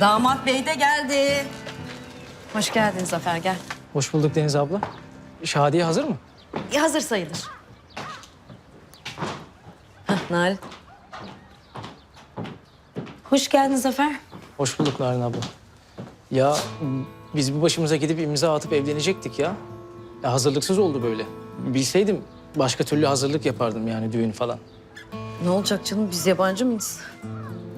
Damat bey de geldi. Hoş geldin Zafer gel. Hoş bulduk Deniz abla. Şadiye hazır mı? E, hazır sayılır. Hah Narin. Hoş geldin Zafer. Hoş bulduk Narin abla. Ya biz bir başımıza gidip imza atıp evlenecektik ya. ya. Hazırlıksız oldu böyle. Bilseydim başka türlü hazırlık yapardım yani düğün falan. Ne olacak canım biz yabancı mıyız?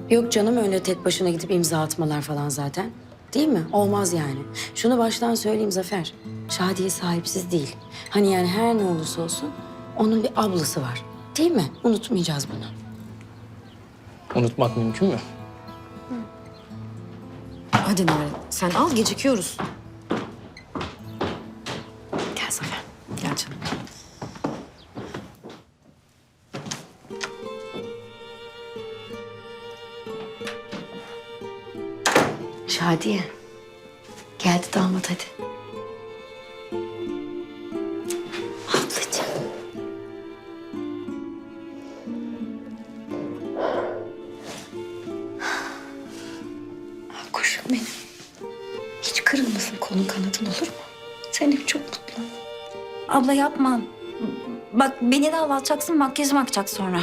Yok canım öyle tek başına gidip imza atmalar falan zaten. Değil mi? Olmaz yani. Şunu baştan söyleyeyim Zafer. Şadiye sahipsiz değil. Hani yani her ne olursa olsun onun bir ablası var. Değil mi? Unutmayacağız bunu. Unutmak mümkün mü? Hadi Narin sen al gecikiyoruz. Şadiye. Geldi damat hadi. Ablacığım. Ah, Kuşum benim. Hiç kırılmasın kolun kanadın olur mu? Sen hep çok mutlu. Abla yapma. Bak beni de ağlatacaksın makyajım akacak sonra.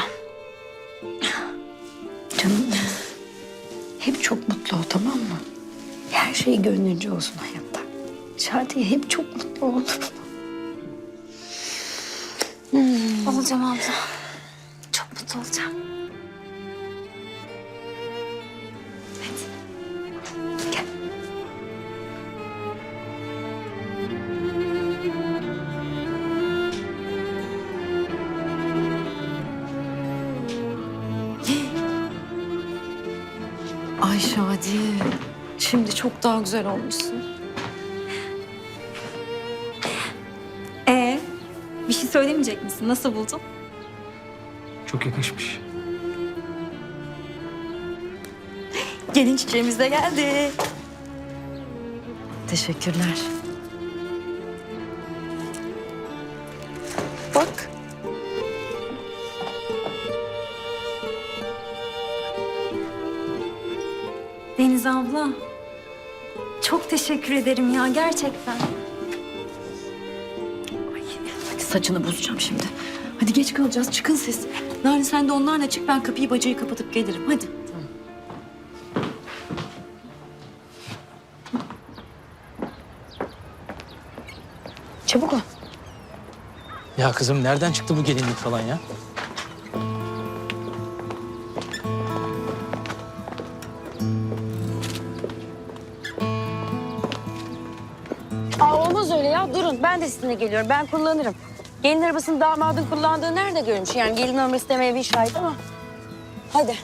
Canım benim. Hep çok mutlu ol tamam mı? Her şey gönlünce olsun hayatta. Şadiye hep çok mutlu ol. Olacağım abla. Çok mutlu olacağım. Gel. Ay Şadiye. Şimdi çok daha güzel olmuşsun. Ee, bir şey söylemeyecek misin? Nasıl buldun? Çok yakışmış. Gelin çiçeğimiz de geldi. Teşekkürler. Teşekkür ederim ya gerçekten. Ay, hadi saçını bozacağım şimdi. Hadi geç kalacağız. Çıkın siz. Narin sen de onlarla çık. Ben kapıyı bacayı kapatıp gelirim. Hadi. Çabuk ol. Ya kızım nereden çıktı bu gelinlik falan ya? Olmaz öyle ya. Durun. Ben de sizinle geliyorum. Ben kullanırım. Gelin arabasını damadın kullandığı nerede görmüş? Yani gelin almak istemeye bir şahit ama. Hadi.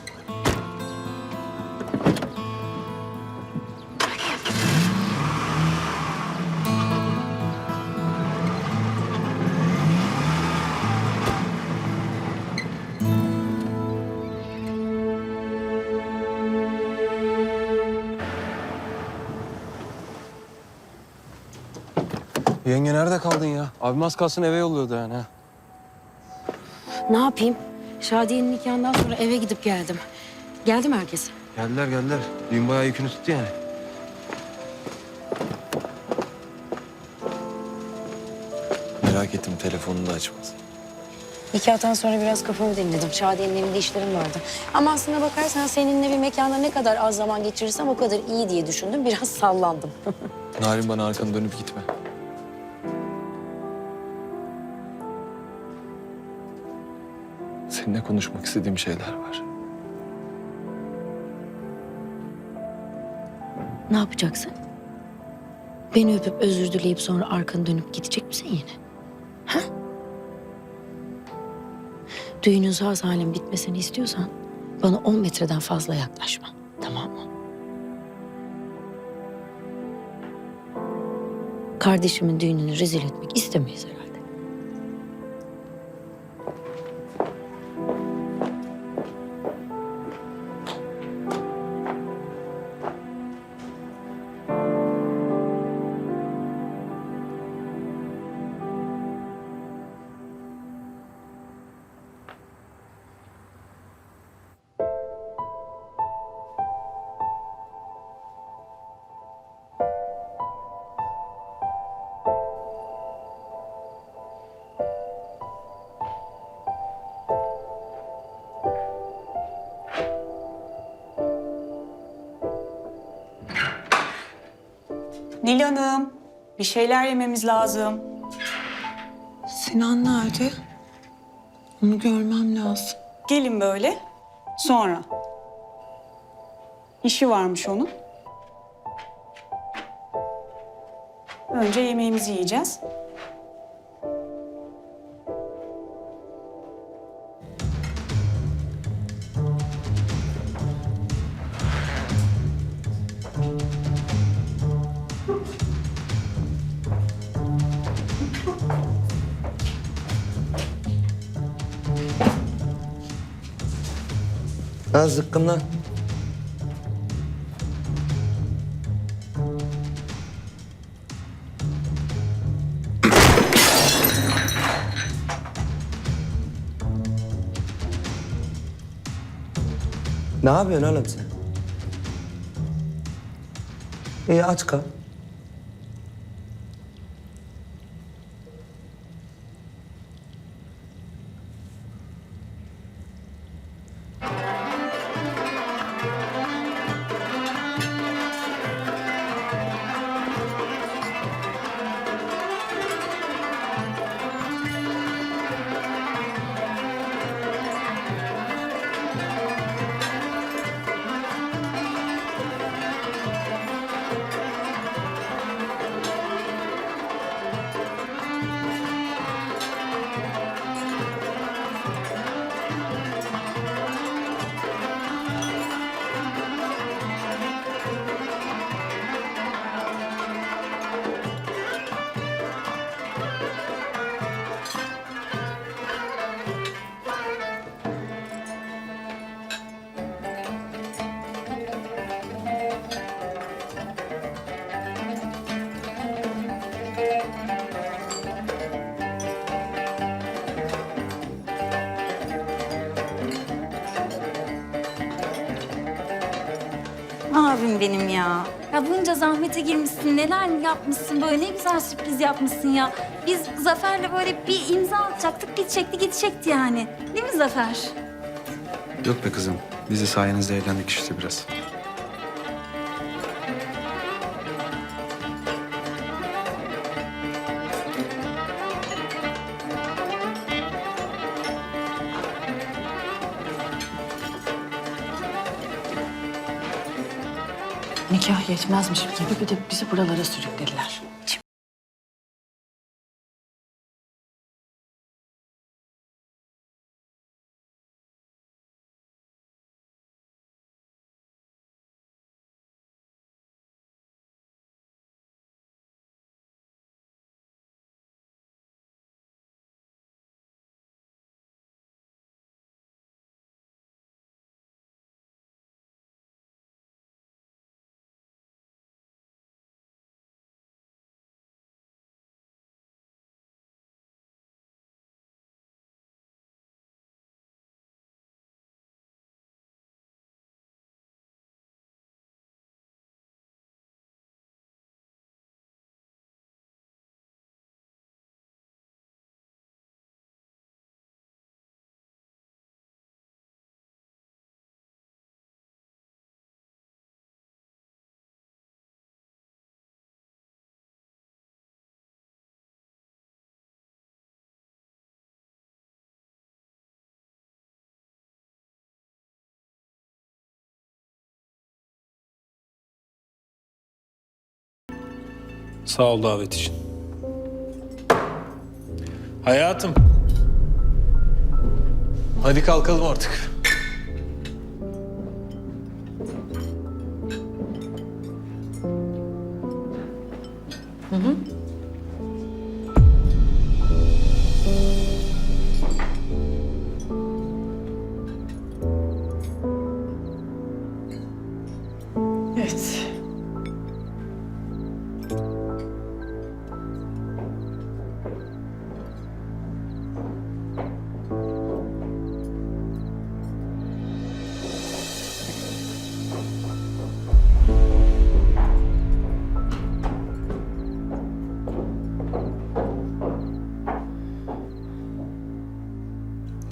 Yenge nerede kaldın ya? Abim az kalsın eve yolluyordu yani. ha. Ne yapayım? Şadiye'nin nikahından sonra eve gidip geldim. Geldi mi herkes? Geldiler geldiler. Düğün bayağı yükünü tuttu yani. Merak ettim telefonunu da açmaz. Nikahtan sonra biraz kafamı dinledim. Şadiye'nin evinde işlerim vardı. Ama aslına bakarsan seninle bir mekanda ne kadar az zaman geçirirsem o kadar iyi diye düşündüm. Biraz sallandım. Narin bana arkanı dönüp gitme. Seninle konuşmak istediğim şeyler var. ne yapacaksın? Beni öpüp özür dileyip sonra arkanı dönüp gidecek misin yine? Ha? Düğünün sağ salim bitmesini istiyorsan bana 10 metreden fazla yaklaşma. Tamam mı? Kardeşimin düğününü rezil etmek istemeyiz herhalde. Nil Hanım, bir şeyler yememiz lazım. Sinan nerede? Onu görmem lazım. Gelin böyle. Sonra. İşi varmış onun. Önce yemeğimizi yiyeceğiz. Ha zıkkım lan. ne yapıyorsun oğlum sen? İyi aç kal. Abim benim ya. Ya bunca zahmete girmişsin, neler yapmışsın, böyle ne güzel sürpriz yapmışsın ya. Biz Zafer'le böyle bir imza atacaktık, gidecekti, gidecekti yani. Değil mi Zafer? Yok be kızım. Biz de sayenizde eğlendik işte biraz. Nikah yetmezmiş gibi bir de bizi buralara sürüklediler. Sağ ol davet için. Hayatım. Hadi kalkalım artık. Evet.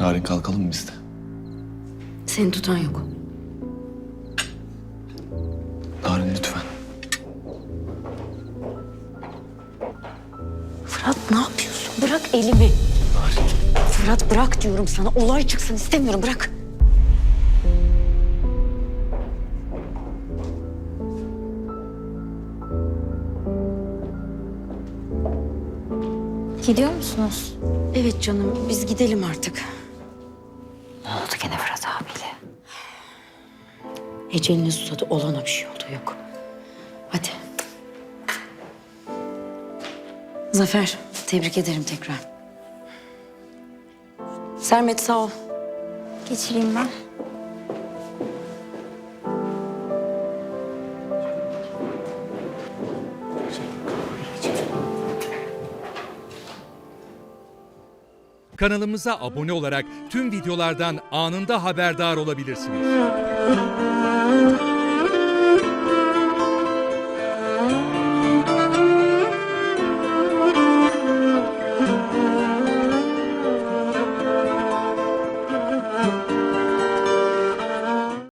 Yarın kalkalım mı biz de? Seni tutan yok. Narin lütfen. Fırat ne yapıyorsun? Bırak elimi. Narin. Fırat bırak diyorum sana. Olay çıksın istemiyorum. Bırak. Gidiyor musunuz? Evet canım biz gidelim artık. Ecelini susadı olana bir şey oldu yok. Hadi. Zafer tebrik ederim tekrar. Sermet sağ ol. Geçireyim ben. Kanalımıza abone olarak tüm videolardan anında haberdar olabilirsiniz.